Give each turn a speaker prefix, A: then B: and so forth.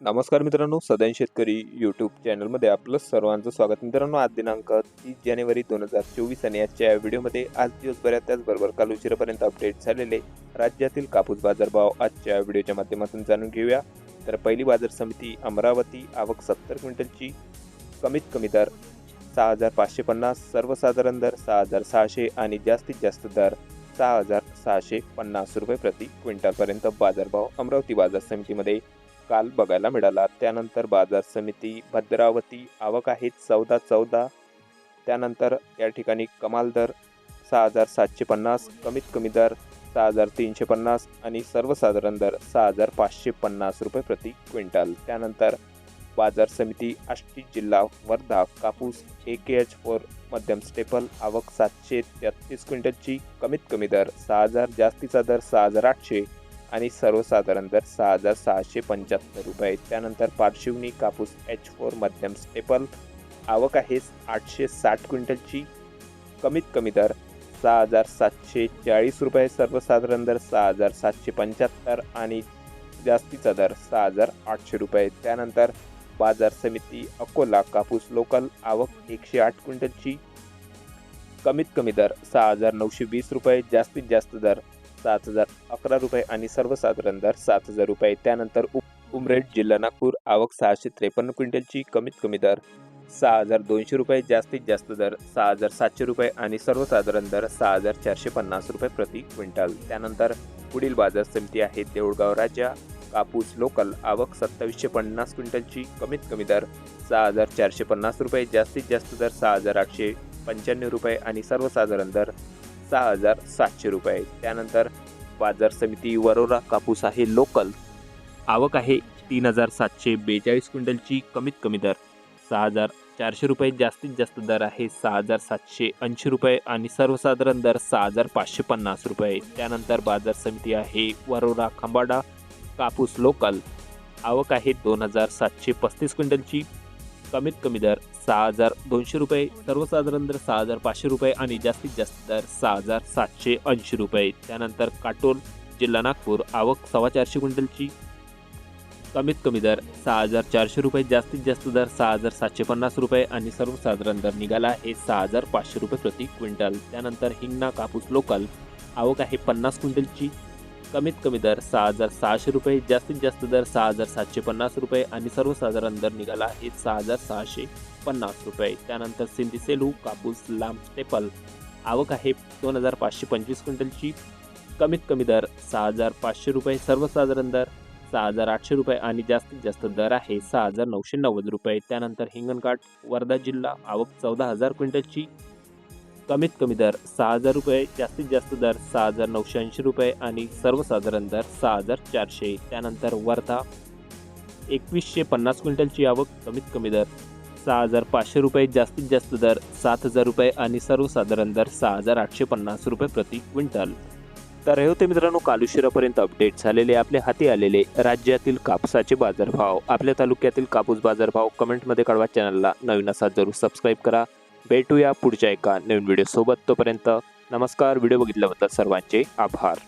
A: नमस्कार मित्रांनो सदैन शेतकरी यूट्यूब चॅनलमध्ये आपलं सर्वांचं स्वागत. मित्रांनो आज दिनांक तीस जानेवारी दोन हजार चोवीस आणि आजच्या या व्हिडिओमध्ये आज दिवसभरात त्याचबरोबर काल उशिरापर्यंत अपडेट झालेले राज्यातील कापूस बाजारभाव आजच्या व्हिडिओच्या माध्यमातून जाणून घेऊया. तर पहिली बाजार समिती अमरावती आवक सत्तर क्विंटलची कमीत कमी दर सहा हजार पाचशे पन्नास सर्वसाधारण दर सहा हजार सहाशे आणि जास्तीत जास्त दर सहा हजार सहाशे पन्नास रुपये प्रति क्विंटलपर्यंत बाजारभाव अमरावती बाजार समितीमध्ये काल बघायला मिळाला. त्यानंतर बाजार समिती भद्रावती आवक आहे चौदा चौदा. त्यानंतर या ठिकाणी कमाल दर सहा हजार सातशे पन्नास कमीत कमी दर सहा हजार तीनशे पन्नास आणि सर्वसाधारण दर सहा हजार पाचशे पन्नास रुपये प्रति क्विंटल. त्यानंतर बाजार समिती आष्टी जिल्हा वर्धा कापूस ए के एच फोर मध्यम स्टेपल आवक सातशे तेहतीस क्विंटलची कमीत कमी दर सहा हजार जास्तीचा दर सहा हजार आठशे आणि सर्वसाधारण दर सहा हजार सहाशे पंच्याहत्तर रुपये. त्यानंतर पार्शिवनी कापूस एच फोर मध्यम स्टेपल आवक आहे आठशे साठ क्विंटलची. कमीत कमी दर सहा हजार सातशे चाळीस रुपये. सर्वसाधारण दर सहा हजार सातशे पंच्याहत्तर आणि जास्तीचा दर सहा हजार आठशे रुपये. त्यानंतर बाजार समिती अकोला कापूस लोकल आवक एकशे आठ क्विंटलची. कमीत कमी दर सहा हजार नऊशे वीस रुपये. जास्तीत जास्त दर सात हजार अकरा रुपये आणि सर्वसाधारण दर सात हजार रुपये. त्यानंतर उप उमरेड जिल्हा नागपूर आवक सहाशे त्रेपन्न क्विंटलची कमीत कमी दर सहा हजार दोनशे रुपये जास्तीत जास्त दर सहा हजार सातशे रुपये आणि सर्वसाधारण दर सहा हजार चारशे पन्नास रुपये प्रति क्विंटल. त्यानंतर पुढील बाजार समिती आहे देऊळगाव राजा कापूस लोकल आवक सत्तावीसशे पन्नास क्विंटलची कमीत कमी दर सहा हजार चारशे पन्नास रुपये जास्तीत जास्त दर सहा हजार आठशे पंच्याण्णव रुपये आणि सर्वसाधारण दर सहा हजार सातशे रुपये त्यानंतर बाजार समिती वरोरा कापूस आहे लोकल आवक आहे तीन हजार सातशे बेचाळीस क्विंटलची कमीत कमी दर. सहा हजार चारशे रुपये जास्तीत जास्त दर आहे सहा हजार सातशे ऐंशी रुपये आणि सर्वसाधारण दर सहा हजार पाचशे पन्नास रुपये. त्यानंतर बाजार समिती आहे वरोरा खंबाडा कापूस लोकल आवक आहे दोन हजार सातशे पस्तीस क्विंटलची कमीत कमी दर. सहा हजार दोनशे रुपये सर्वसाधारण दर सहा हजार पाचशे रुपये आणि जास्तीत जास्त दर सहा हजार सातशे ऐंशी रुपये. त्यानंतर काटोल जिल्हा नागपूर आवक सव्वा चारशे क्विंटलची. कमीत कमी दर सहा हजार चारशे रुपये जास्तीत जास्त दर सहा हजार सातशे पन्नास रुपये आणि सर्वसाधारण दर निघाला आहे सहा हजार पाचशे रुपये प्रति क्विंटल. त्यानंतर हिंगणा कापूस लोकल आवक आहे पन्नास क्विंटलची. कमीत कमी दर सहा हजार सहाशे रुपये जास्तीत जास्त दर सहा हजार सातशे पन्नास रुपये आणि सर्वसाधारण दर निघाला आहे सहा हजार सहाशे पन्नास रुपये. त्यानंतर सिंधी सेलू कापूस लांब स्टेपल. आवक आहे दोन हजार पाचशे पंचवीस क्विंटलची. कमीत कमी दर सहा हजार पाचशे रुपये सर्वसाधारण दर सहा हजार आठशे रुपये आणि जास्तीत जास्त दर आहे सहा हजार नऊशे नव्वद रुपये. त्यानंतर हिंगणघाट वर्धा जिल्हा आवक चौदा हजार क्विंटलची. कमीत कमी दर सहा हजार रुपये जास्तीत जास्त दर सहा हजार नऊशे ऐंशी रुपये आणि सर्वसाधारण दर सहा हजार चारशे. त्यानंतर वर्धा एकवीसशे पन्नास क्विंटलची आवक कमीत कमी दर सहा हजार पाचशे रुपये जास्तीत जास्त दर सात हजार रुपये आणि सर्वसाधारण दर सहा हजार आठशे पन्नास रुपये प्रति क्विंटल. तर हे होते मित्रांनो काल उशिरापर्यंत अपडेट झालेले आपल्या हाती आलेले राज्यातील कापसाचे बाजारभाव. आपल्या तालुक्यातील कापूस बाजारभाव कमेंटमध्ये कळवा. चॅनलला नवीन असा जरूर सबस्क्राईब करा. भेटूया पुढच्या एका नवीन व्हिडिओ सोबत. तोपर्यंत नमस्कार. व्हिडिओ बघितल्याबद्दल सर्वांचे आभार.